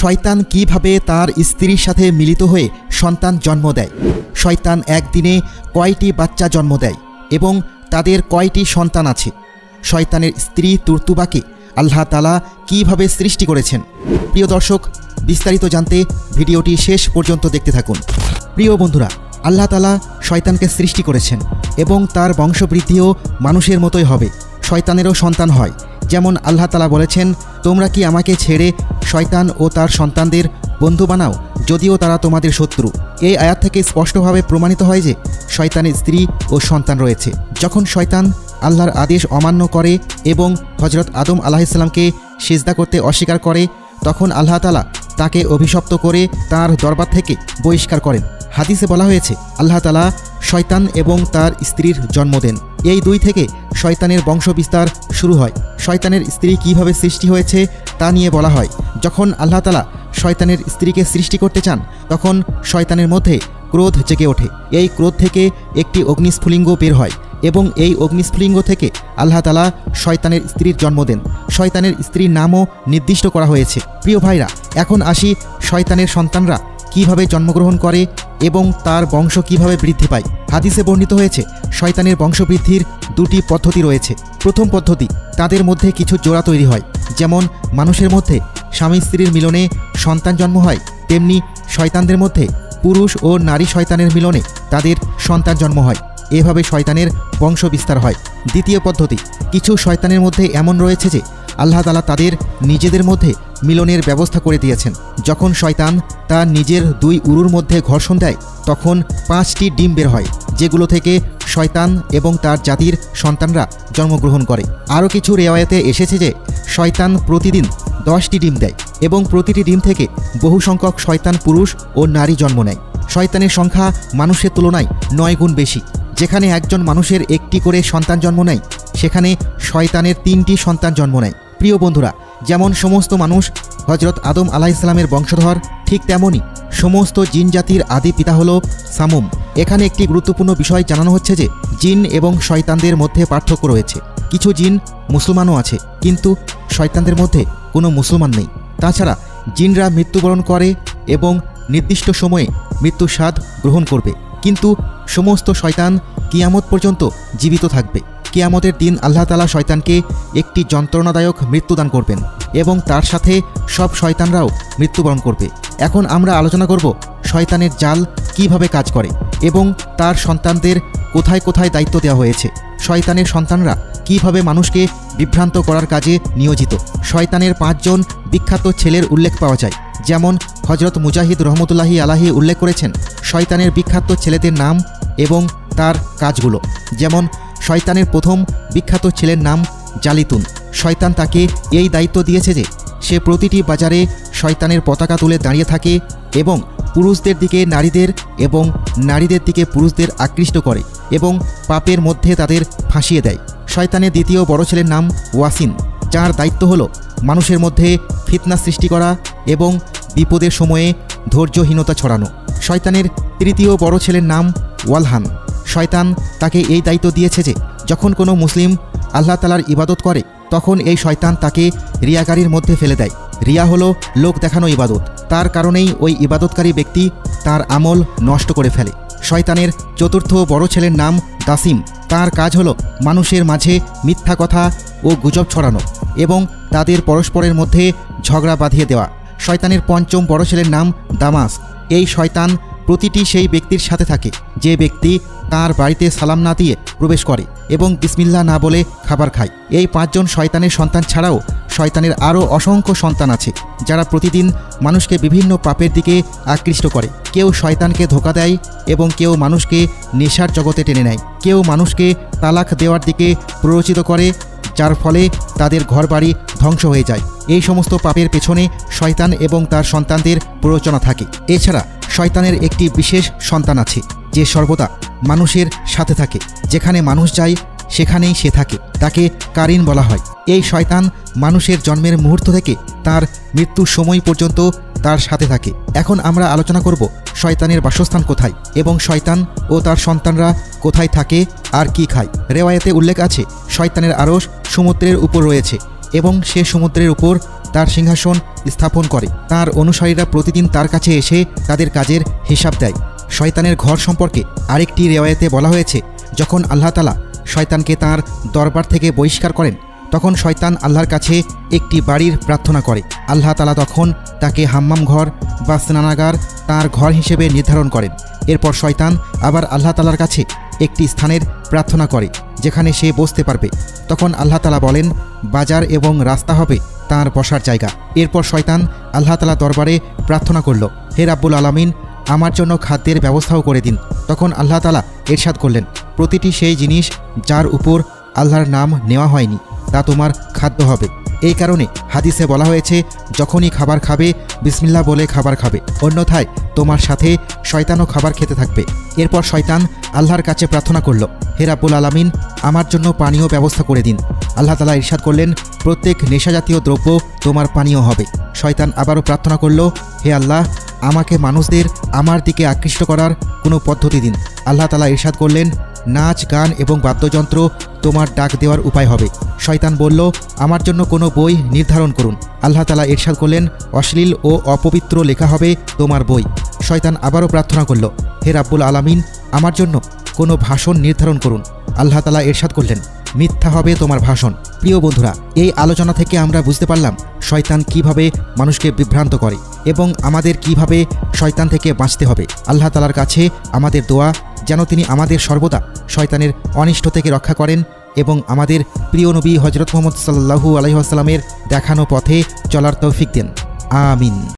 শয়তান কীভাবে তার স্ত্রীর সাথে মিলিত হয়ে সন্তান জন্ম দেয়? শয়তান একদিনে কয়টি বাচ্চা জন্ম দেয় এবং তাদের কয়টি সন্তান আছে? শয়তানের স্ত্রী তুর্তুবাকে আল্লাহ তালা কীভাবে সৃষ্টি করেছেন? প্রিয় দর্শক, বিস্তারিত জানতে ভিডিওটি শেষ পর্যন্ত দেখতে থাকুন। প্রিয় বন্ধুরা, আল্লাহ তালা শয়তানকে সৃষ্টি করেছেন এবং তার বংশবৃদ্ধিও মানুষের মতোই হবে। শয়তানেরও সন্তান হয়। যেমন আল্লাহ তালা বলেছেন, তোমরা কি আমাকে ছেড়ে শয়তান ও তার সন্তানদের বন্ধু বানাও, যদিও তারা তোমাদের শত্রু? এই আয়াত থেকে স্পষ্টভাবে প্রমাণিত হয় যে শয়তানের স্ত্রী ও সন্তান রয়েছে। যখন শয়তান আল্লাহর আদেশ অমান্য করে এবং হজরত আদম আলাহিসাল্লামকে সিজদা করতে অস্বীকার করে, তখন আল্লাহ তালা তাকে অভিশপ্ত করে তার দরবার থেকে বহিষ্কার করেন। হাদিসে বলা হয়েছে, আল্লাহ তালা শয়তান এবং তার স্ত্রীর জন্ম দেন। এই দুই থেকে শয়তানের বংশবিস্তার শুরু হয়। শয়তানের স্ত্রী কীভাবে সৃষ্টি হয়েছে তা নিয়ে বলা হয়। যখন আল্লাহ তালা শয়তানের স্ত্রীকে সৃষ্টি করতে চান, তখন শয়তানের মধ্যে ক্রোধ জেগে ওঠে। এই ক্রোধ থেকে একটি অগ্নিস্ফুলিঙ্গ বের হয় এবং এই অগ্নিস্ফুলিঙ্গ থেকে আল্লাহ তালা শয়তানের স্ত্রীর জন্ম দেন। শয়তানের স্ত্রীর নামও নির্দিষ্ট করা হয়েছে। প্রিয় ভাইরা, এখন আসি শয়তানের সন্তানরা কীভাবে জন্মগ্রহণ করে এবং তার বংশ কীভাবে বৃদ্ধি পায়। হাদিসে বর্ণিত হয়েছে, শয়তানের বংশবৃদ্ধির দুটি পদ্ধতি রয়েছে। প্রথম পদ্ধতি, তাদের মধ্যে কিছু জোড়া তৈরি হয়, যেমন মানুষের মধ্যে স্বামী স্ত্রীর মিলনে সন্তান জন্ম হয়, তেমনি শয়তানদের মধ্যে পুরুষ ও নারী শয়তানের মিলনে তাদের সন্তান জন্ম হয়। এভাবে শয়তানের বংশ বিস্তার হয়। দ্বিতীয় পদ্ধতি, কিছু শয়তানের মধ্যে এমন রয়েছে যে আল্লাহ তালা তাদের নিজেদের মধ্যে মিলনের ব্যবস্থা করে দিয়েছেন। যখন শয়তান তার নিজের দুই উরুর মধ্যে ঘর্ষণ দেয়, তখন পাঁচটি ডিম বের হয়, যেগুলো থেকে শয়তান এবং তার জাতির সন্তানরা জন্মগ্রহণ করে। আরও কিছু রেওয়ায়তে এসেছে যে, শয়তান প্রতিদিন দশটি ডিম দেয় এবং প্রতিটি ডিম থেকে বহু সংখ্যক শয়তান পুরুষ ও নারী জন্ম নেয়। শয়তানের সংখ্যা মানুষের তুলনায় নয় গুণ বেশি। যেখানে একজন মানুষের একটি করে সন্তান জন্ম নেয়, সেখানে শয়তানের তিনটি সন্তান জন্ম নেয়। প্রিয় বন্ধুরা, যেমন সমস্ত মানুষ হজরত আদম আলাহিসাল্লামের বংশধর, ঠিক তেমনই সমস্ত জিন জাতির আদি পিতা হল সামুম। এখানে একটি গুরুত্বপূর্ণ বিষয় জানানো হচ্ছে যে, জিন এবং শয়তানদের মধ্যে পার্থক্য রয়েছে। কিছু জিন মুসলমানও আছে, কিন্তু শয়তানদের মধ্যে কোনো মুসলমান নেই। তাছাড়া জিনরা মৃত্যুবরণ করে এবং নির্দিষ্ট সময়ে মৃত্যুর স্বাদ গ্রহণ করবে। কিন্তু সমস্ত শয়তান কিয়ামত পর্যন্ত জীবিত থাকবে। কিয়ামতের দিন আল্লাহ তালা শয়তানকে একটি যন্ত্রণাদায়ক মৃত্যুদান করবেন এবং তার সাথে সব শয়তানরাও মৃত্যুবরণ করবে। এখন আমরা আলোচনা করব শয়তানের জাল কীভাবে কাজ করে এবং তার সন্তানদের কোথায় কোথায় দায়িত্ব দেওয়া হয়েছে। শয়তানের সন্তানরা কীভাবে মানুষকে বিভ্রান্ত করার কাজে নিয়োজিত। শয়তানের পাঁচজন বিখ্যাত ছেলের উল্লেখ পাওয়া যায়, যেমন হজরত মুজাহিদ রহমতুল্লাহি আলাহি উল্লেখ করেছেন, শয়তানের বিখ্যাত ছেলেদের নাম এবং তার কাজগুলো, যেমন শয়তানের প্রথম বিখ্যাত ছেলের নাম জালিতুন। শয়তান তাকে এই দায়িত্ব দিয়েছে যে সে প্রতিটি বাজারে শয়তানের পতাকা তুলে দাঁড়িয়ে থাকে এবং পুরুষদের দিকে নারীদের এবং নারীদের দিকে পুরুষদের আকৃষ্ট করে এবং পাপের মধ্যে তাদের ফাঁসিয়ে দেয়। শয়তানের দ্বিতীয় বড় ছেলের নাম ওয়াসিন, যার দায়িত্ব হলো মানুষের মধ্যে ফিতনা সৃষ্টি করা এবং বিপদের সময়ে ধৈর্যহীনতা ছড়ানো। শয়তানের তৃতীয় বড় ছেলের নাম ওয়ালহান। শয়তান তাকে এই দায়িত্ব দিয়েছে যে, যখন কোনো মুসলিম আল্লাহ তালার ইবাদত করে, তখন এই শয়তান তাকে রিয়াকারীর মধ্যে ফেলে দেয়। রিয়া হলো লোক দেখানো ইবাদত। তার কারণেই ওই ইবাদতকারী ব্যক্তি তার আমল নষ্ট করে ফেলে। শয়তানের চতুর্থ বড় ছেলের নাম দাসিম। তার কাজ হলো মানুষের মাঝে মিথ্যা কথা ও গুজব ছড়ানো এবং তাদের পরস্পরের মধ্যে ঝগড়া বাঁধিয়ে দেওয়া। শয়তানের পঞ্চম বড় ছেলের নাম দামাস। এই শয়তান প্রতিটি সেই ব্যক্তির সাথে থাকে, যে ব্যক্তি তার বাড়িতে সালাম না দিয়ে প্রবেশ করে এবং বিসমিল্লা না বলে খাবার খায়। এই পাঁচজন শয়তানের সন্তান ছাড়াও শয়তানের আরও অসংখ্য সন্তান আছে, যারা প্রতিদিন মানুষকে বিভিন্ন পাপের দিকে আকৃষ্ট করে। কেউ শয়তানকে ধোকা দেয় এবং কেউ মানুষকে নেশার জগতে টেনে নেয়। কেউ মানুষকে তালাক দেওয়ার দিকে প্ররোচিত করে, যার ফলে তাদের ঘরবাড়ি ধ্বংস হয়ে যায়। এই সমস্ত পাপের পেছনে শয়তান এবং তার সন্তানদের প্ররোচনা থাকে। এছাড়া শয়তানের একটি বিশেষ সন্তান আছে। যে সর্বদা মানুষের সাথে থাকে, যেখানে মানুষ যায়, সেখানেই সে থাকে, তাকে কারিন বলা হয়। এই শয়তান মানুষের জন্মের মুহূর্ত থেকে তার মৃত্যুর সময় পর্যন্ত তার সাথে থাকে। এখন আমরা আলোচনা করব শয়তানের বাসস্থান কোথায় এবং শয়তান ও তার সন্তানরা কোথায় থাকে আর কি খায়। রেওয়ায়েতে উল্লেখ আছে, শয়তানের আড়স সমুদ্রের উপর রয়েছে এবং সে সমুদ্রের উপর তার সিংহাসন স্থাপন করে। তার অনুসারীরা প্রতিদিন তার কাছে এসে তাদের কাজের হিসাব দেয়। শয়তানের ঘর সম্পর্কে আরেকটি রেওয়ায়তে বলা হয়েছে, যখন আল্লাহ তালা শয়তানকে তার দরবার থেকে বহিষ্কার করেন, তখন শয়তান আল্লাহর কাছে একটি বাড়ির প্রার্থনা করে। আল্লাহ তালা তখন তাকে হাম্মাম ঘর বা স্নানাগার তার ঘর হিসেবে নির্ধারণ করেন। এরপর শয়তান আবার আল্লাহ তালার কাছে একটি স্থানের প্রার্থনা করে, যেখানে সে বসতে পারবে। তখন আল্লাহ তালা বলেন, বাজার এবং রাস্তা হবে তার বসার জায়গা। এরপর শয়তান আল্লাহ তালা দরবারে প্রার্থনা করল, হে রাব্বুল আলামিন আমার জন্য খাদ্যের ব্যবস্থাও করে দিন। তখন আল্লাহ তালা এরশাদ করলেন, প্রতিটি সেই জিনিস যার উপর আল্লাহর নাম নেওয়া হয়নি, তা তোমার খাদ্য হবে। এই কারণে হাদিসে বলা হয়েছে, যখনই খাবার খাবে বিসমিল্লা বলে খাবার খাবে। অন্যথায় তোমার সাথে শয়তানও খাবার খেতে থাকবে। এরপর শয়তান আল্লাহর কাছে প্রার্থনা করল, হে রাব্বুল আলামিন, আমার জন্য পানীয় ব্যবস্থা করে দিন। আল্লাহ তালা ইরশাদ করলেন, প্রত্যেক নেশাজাতীয় দ্রব্য তোমার পানীয় হবে। শয়তান আবারও প্রার্থনা করল, হে আল্লাহ আমাকে মানুষদের আমার দিকে আকৃষ্ট করার কোনো পদ্ধতি দিন। আল্লাহ তালা ইরশাদ করলেন, নাচ, গান এবং বাদ্যযন্ত্র তোমার ডাক দেওয়ার উপায় হবে। শয়তান বলল, আমার জন্য কোনো বই নির্ধারণ করুন। আল্লাহ তালা ইরশাদ করলেন, অশ্লীল ও অপবিত্র লেখা হবে তোমার বই। শয়তান আবারও প্রার্থনা করল, হে রাব্বুল আলামিন, আমার জন্য কোনো ভাষণ নির্ধারণ করুন। আল্লাহ তালা এরশাদ করলেন মিথ্যা হবে তোমার ভাষণ। প্রিয় বন্ধুরা, এই আলোচনা থেকে আমরা বুঝতে পারলাম শয়তান কীভাবে মানুষকে বিভ্রান্ত করে এবং আমাদের কীভাবে শয়তান থেকে বাঁচতে হবে। আল্লাহ তালার কাছে আমাদের দোয়া, যেন তিনি আমাদের সর্বদা শয়তানের অনিষ্ট থেকে রক্ষা করেন এবং আমাদের প্রিয় নবী হজরত মোহাম্মদ সাল্লাহু আলহিহাস্লামের দেখানো পথে চলার তৌফিক দেন। আমিন।